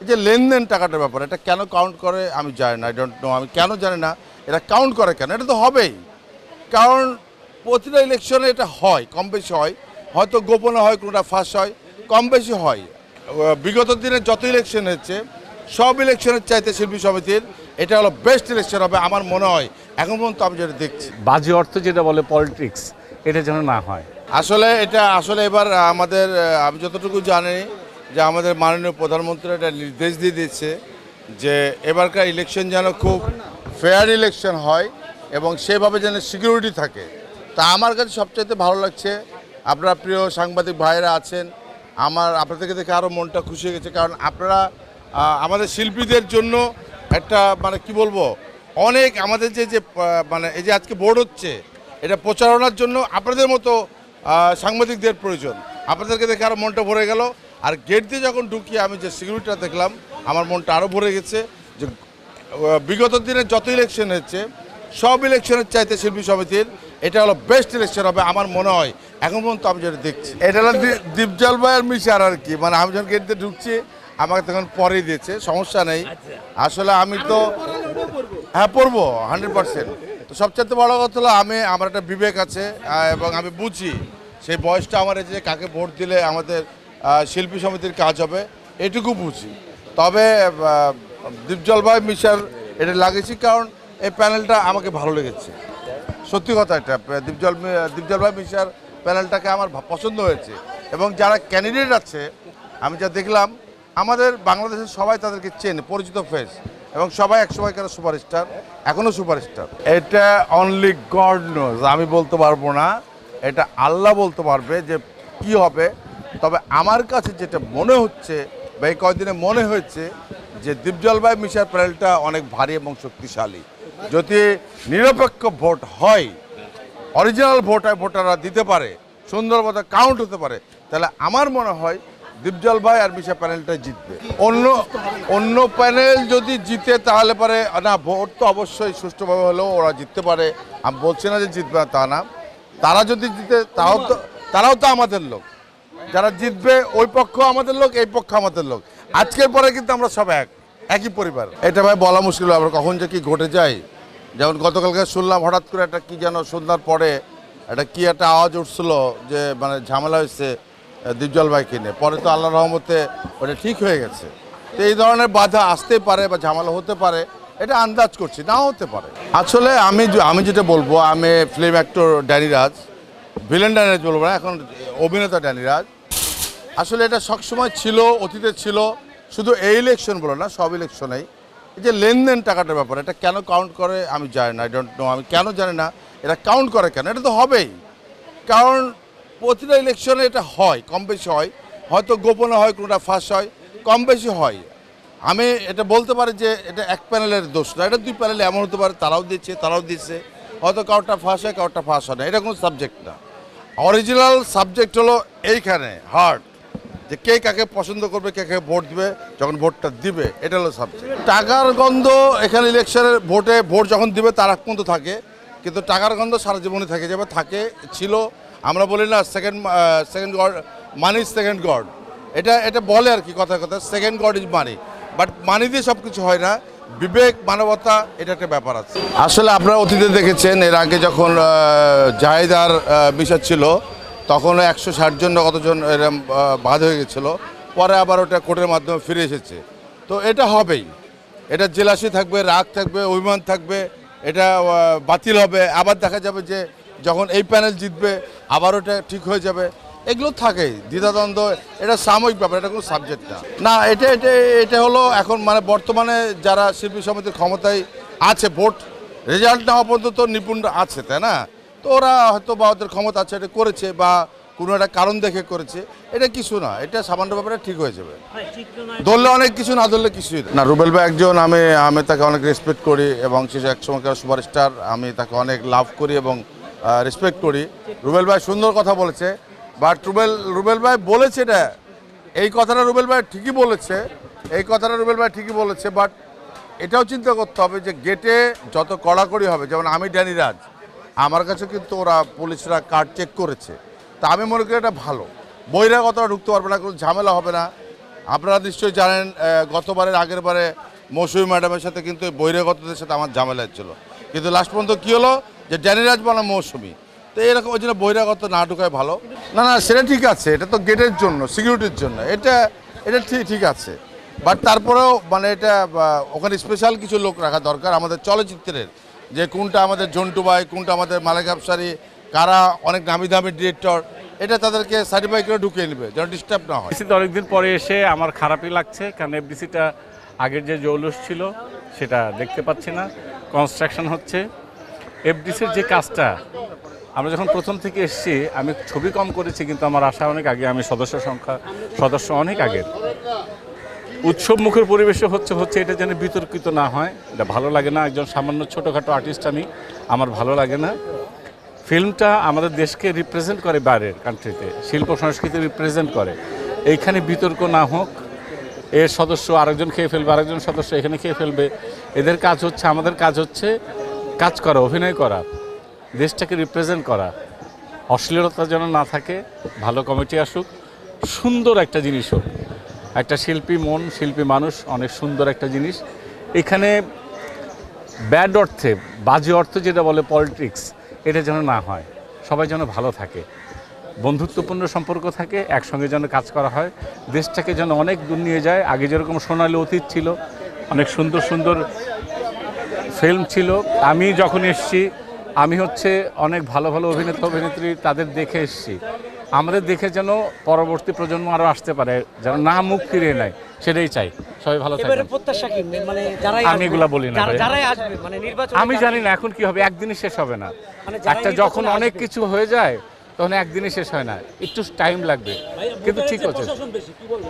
এই যে লেনদেন টাকাটার ব্যাপার এটা কেন কাউন্ট করে আমি জানি না আই ডোন্ট নো আমি কেন জানি না এটা কাউন্ট করে কেন? এটা তো হবেই। কারণ প্রতিটা ইলেকশনে এটা হয় কম বেশি হয়। হয়তো গোপনে হয় কোনোটা ফাঁস হয় কম বেশি হয়। বিগত দিনে যত ইলেকশন হচ্ছে সব ইলেকশনের চাইতে শিল্পী সমিতির এটা হলো বেস্ট ইলেকশন হবে আমার মনে হয়। এখন পর্যন্ত আমি যেটা দেখছি। বাজে অর্থ যেটা বলে পলিটিক্স এটা যেন না হয়। আসলে এটা আসলে এবার আমাদের আমি যতটুকু জানি যে আমাদের মাননীয় প্রধানমন্ত্রী একটা নির্দেশ দিয়ে দিচ্ছে যে এবারকার ইলেকশন যেন খুব ফেয়ার ইলেকশন হয় এবং সেভাবে যেন সিকিউরিটি থাকে। তা আমার কাছে সবচাইতে ভালো লাগছে। আপনারা প্রিয় সাংবাদিক ভাইয়েরা আছেন, আমার আপনাদেরকে দেখে আরও মনটা খুশি হয়ে গেছে। কারণ আপনারা আমাদের শিল্পীদের জন্য একটা মানে কি বলব, অনেক আমাদের যে যে মানে এই যে আজকে বোর্ড হচ্ছে, এটা প্রচারণার জন্য আপনাদের মতো সাংবাদিকদের প্রয়োজন। আপনাদেরকে দেখে আরও মনটা ভরে গেল। আর গেট দিয়ে যখন ঢুকিয়ে আমি যে সিকিউরিটিটা দেখলাম আমার মনটা আরও ভরে গেছে যে বিগত দিনে যত ইলেকশন হচ্ছে সব ইলেকশনের চাইতে শিল্পী সমিতির এটা হলো বেস্ট ইলেকশন হবে আমার মনে হয়। এখন পর্যন্ত আমি যেটা দেখছি। এটা হলো দী- দীপজল ভাই আর মিশার আর কি। মানে আমি যখন গেট দিয়ে ঢুকছি আমাকে তখন পরেই দিয়েছে সমস্যা নেই। আসলে আমি তো হ্যাঁ পড়ব হান্ড্রেড পার্সেন্ট তো সবচেয়ে বড় কথা হলো আমি আমার একটা বিবেক আছে এবং আমি বুঝি। সেই বয়সটা আমার এই যে কাকে ভোট দিলে আমাদের শিল্পী সমিতির কাজ হবে, এটুকু বুঝি। তবে দীপজল ভাই মিশার এটা লাগিয়েছি কারণ এই প্যানেলটা আমাকে ভালো লেগেছে। সত্যি কথা এটা, দীপজল দীপজল ভাই মিশার প্যানেলটাকে আমার পছন্দ হয়েছে। এবং যারা ক্যান্ডিডেট আছে, আমি যা দেখলাম, আমাদের বাংলাদেশের সবাই তাদেরকে চেনে, পরিচিত ফেস এবং সবাই একসময়কার সুপারস্টার? এখনও সুপারস্টার। এটা অনলি গড নোজ আমি বলতে পারব না। এটা আল্লাহ বলতে পারবে যে কি হবে। তবে আমার কাছে যেটা মনে হচ্ছে বা এই কয়দিনে মনে হয়েছে যে দীপজল ভাই মিশার প্যানেলটা অনেক ভারী এবং শক্তিশালী। যদি নিরপেক্ষ ভোট হয়, অরিজিনাল ভোট হয় ভোটাররা দিতে পারে সুন্দর মতো কাউন্ট হতে পারে, তাহলে আমার মনে হয় দীপজল ভাই আর মিশা প্যানেলটা জিতবে। অন্য অন্য প্যানেল যদি জিতে তাহলে পরে, না, ভোট তো অবশ্যই সুষ্ঠুভাবে হলেও ওরা জিততে পারে। আমি বলছি না যে জিতবে তা না। তারা যদি জিতে তাও তো, তারাও তো আমাদের লোক। যারা জিতবে ওই পক্ষ আমাদের লোক এই পক্ষ আমাদের লোক। আজকের পরে কিন্তু আমরা সব এক একই পরিবার। এটা ভাই বলা মুশকিল আবার কখন যে কি ঘটে যায়। যেমন গতকালকে শুনলাম হঠাৎ করে একটা কি যেন সন্ধ্যার পরে একটা কি একটা আওয়াজ উঠছিল যে মানে ঝামেলা হয়েছে আহ, দীপজল ভাইকে নিয়ে। পরে তো আল্লাহ রহমতে ওটা ঠিক হয়ে গেছে। তো এই ধরনের বাধা আসতে পারে বা ঝামেলা হতে পারে এটা আন্দাজ করছি নাও হতে পারে। আসলে আমি আমি যেটা বলব আমি film actor Daniraj villain Daniraj বলব না এখন অভিনেতা ড্যানি রাজ। আসলে এটা সবসময় ছিল, অতীতে ছিল। শুধু এই ইলেকশন বলো না, সব ইলেকশনেই এই যে লেনদেন টাকাটার ব্যাপার, এটা কেন কাউন্ট করে আমি জানি না আই ডোন্ট নো আমি কেন জানি না, এটা কাউন্ট করে কেন? এটা তো হবেই। কারণ প্রতিটা ইলেকশনে এটা হয়, কম বেশি হয়। হয়তো গোপনে হয়, কোনোটা ফাঁস হয়, কম বেশি হয়। আমি এটা বলতে পারি যে এটা এক প্যানেলের দোষ না, এটা দুই প্যানেলে এমন হতে পারে, তারাও দিচ্ছে তারাও দিচ্ছে। হয়তো কারোরটা ফাঁস হয়, কারোরটা ফাঁস হয় না, এটা কোনো সাবজেক্ট না। অরিজিনাল সাবজেক্ট হলো এইখানে হার্ট যে কে কাকে পছন্দ করবে, কে কাকে ভোট দিবে, যখন ভোটটা দিবে, এটা হলো সাবজেক্ট টাকার গন্ধ এখানে ইলেকশনের ভোটে, ভোট যখন দিবে, তার আগ পর্যন্ত থাকে। কিন্তু টাকার গন্ধ সারা জীবনে থেকে যাবে থাকে, ছিল, আমরা বলি না সেকেন্ড সেকেন্ড গড মানি সেকেন্ড গড এটা এটা বলে আর কি কথা কথা second God is money but money দিয়ে সব কিছু হয় না। বিবেক, মানবতা, এটা একটা ব্যাপার আছে। আসলে আপনারা অতীতে দেখেছেন, এর আগে যখন জাহেদার বিষয় ছিল তখন একশো ষাট জন কতজন এরম বাদ হয়ে গেছিল। পরে আবার ওটা কোর্টের মাধ্যমে ফিরে এসেছে। তো এটা হবেই। এটা জেলাসি থাকবে, রাগ থাকবে, অভিমান থাকবে, এটা বাতিল হবে। আবার দেখা যাবে যে যখন এই প্যানেল জিতবে, আবার ওটা ঠিক হয়ে যাবে। এগুলো থাকেই। দ্বিধাদ্বন্দ্ব, এটা সাময়িক ব্যাপার, এটা কোনো সাবজেক্ট না। না, এটা এটা এটা হলো এখন মানে বর্তমানে যারা শিল্পী সমিতির ক্ষমতায় আছে, ভোট রেজাল্ট না হওয়া পর্যন্ত নিপুণ আছে, তাই না? তো ওরা হয়তো বা ওদের ক্ষমতা আছে এটা করেছে বা কোনো একটা কারণ দেখে করেছে এটা কিছু না এটা সামান্য ব্যাপারে ঠিক হয়ে যাবে। ধরলে অনেক কিছু না ধরলে কিছুই না। না রুবেল ভাই একজন আমি আমি তাকে অনেক রেসপেক্ট করি এবং সে এক সময়কার সুপারস্টার আমি তাকে অনেক লাভ করি এবং রেসপেক্ট করি। রুবেল ভাই সুন্দর কথা বলেছে বাট রুবেল রুবেল ভাই বলেছে এটা। এই কথাটা রুবেল ভাই ঠিকই বলেছে এই কথাটা রুবেল ভাই ঠিকই বলেছে বাট এটাও চিন্তা করতে হবে যে গেটে যত কড়াকড়ি হবে যেমন আমি ড্যানি রাজ আমার কাছে কিন্তু ওরা পুলিশরা কার্ড চেক করেছে। তা আমি মনে করি এটা ভালো। বহিরাগতরা ঢুকতে পারবে না, কোনো ঝামেলা হবে না। আপনারা নিশ্চয়ই জানেন গতবারের আগের বারে মৌসুমী ম্যাডামের সাথে কিন্তু বহিরাগতদের সাথে আমার ঝামেলা ছিল কিন্তু লাস্ট পর্যন্ত কী হলো? যে ড্যানিরাজ বলা মৌসুমী। তো এরকম ওই জন্য বহিরাগত না ঢুকায় ভালো। না না, সেটা ঠিক আছে, এটা তো গেটের জন্য সিকিউরিটির জন্য। এটা এটা ঠিক ঠিক আছে। বাট তারপরেও মানে এটা ওখানে স্পেশাল কিছু লোক রাখা দরকার, আমাদের চলচ্চিত্রের। যে কোনটা আমাদের জন্টু ভাই, কোনটা আমাদের মালিক আফসারি, কারা, অনেক নামি দামি ডিরেক্টর এটা তাদেরকে সার্টিফাই করে ঢুকিয়ে নেবে, যেন ডিস্টার্ব না হয়। এফডিসিতে অনেকদিন পরে এসে আমার খারাপই লাগছে, কারণ এফডিসিটা আগের যে জৌলুস ছিল, সেটা দেখতে পাচ্ছি না কনস্ট্রাকশন হচ্ছে। এফডিসির যে কাজটা, আমরা যখন প্রথম থেকে এসেছি, আমি ছবি কম করেছি, কিন্তু আমার আশা অনেক আগে, আমি সদস্য সংখ্যা, সদস্য অনেক আগের। উৎসব মুখের পরিবেশে হচ্ছে হচ্ছে এটা যেন বিতর্কিত না হয়। এটা ভালো লাগে না। একজন সামান্য ছোটোখাটো আর্টিস্ট আমি, আমার ভালো লাগে না। ফিল্মটা আমাদের দেশকে রিপ্রেজেন্ট করে বাইরের কান্ট্রিতে শিল্প সংস্কৃতি রিপ্রেজেন্ট করে। এইখানে বিতর্ক না হোক, এর সদস্য আরেকজন খেয়ে ফেলবে, আরেকজন সদস্য এখানে খেয়ে ফেলবে। এদের কাজ হচ্ছে, আমাদের কাজ হচ্ছে কাজ করা, অভিনয় করা, দেশটাকে রিপ্রেজেন্ট করা। অশ্লীলতা যেন না থাকে, ভালো কমিটি আসুক, সুন্দর একটা জিনিস হোক। একটা শিল্পী, মন, শিল্পী, মানুষ, অনেক সুন্দর একটা জিনিস। এখানে ব্যাড অর্থে, বাজে অর্থে যেটা বলে পলিটিক্স, এটা যেন না হয়। সবাই যেন ভালো থাকে। বন্ধুত্বপূর্ণ সম্পর্ক থাকে, একসঙ্গে যেন কাজ করা হয়। দেশটাকে যেন অনেক দূর নিয়ে যায়। আগে যেরকম সোনালী অতীত ছিল, অনেক সুন্দর সুন্দর ফিল্ম ছিল। আমি যখন এসেছি, আমি হচ্ছে অনেক ভালো ভালো অভিনেতা, অভিনেত্রী তাদের দেখে এসেছি। আমাদের দেখে যেন পরবর্তী প্রজন্ম আরও আসতে পারে যেন না মুখ ফিরে নেয় সেটাই চাই। সবাই ভালো থাকবে প্রত্যাশা কি? মানে আমি এগুলা বলি না যারাই আসবে মানে নির্বাচন আমি জানি না এখন কি হবে একদিনই শেষ হবে না। মানে একটা যখন অনেক কিছু হয়ে যায় তখন একদিনই শেষ হয় না। একটু টাইম লাগবে। কিন্তু ঠিক আছে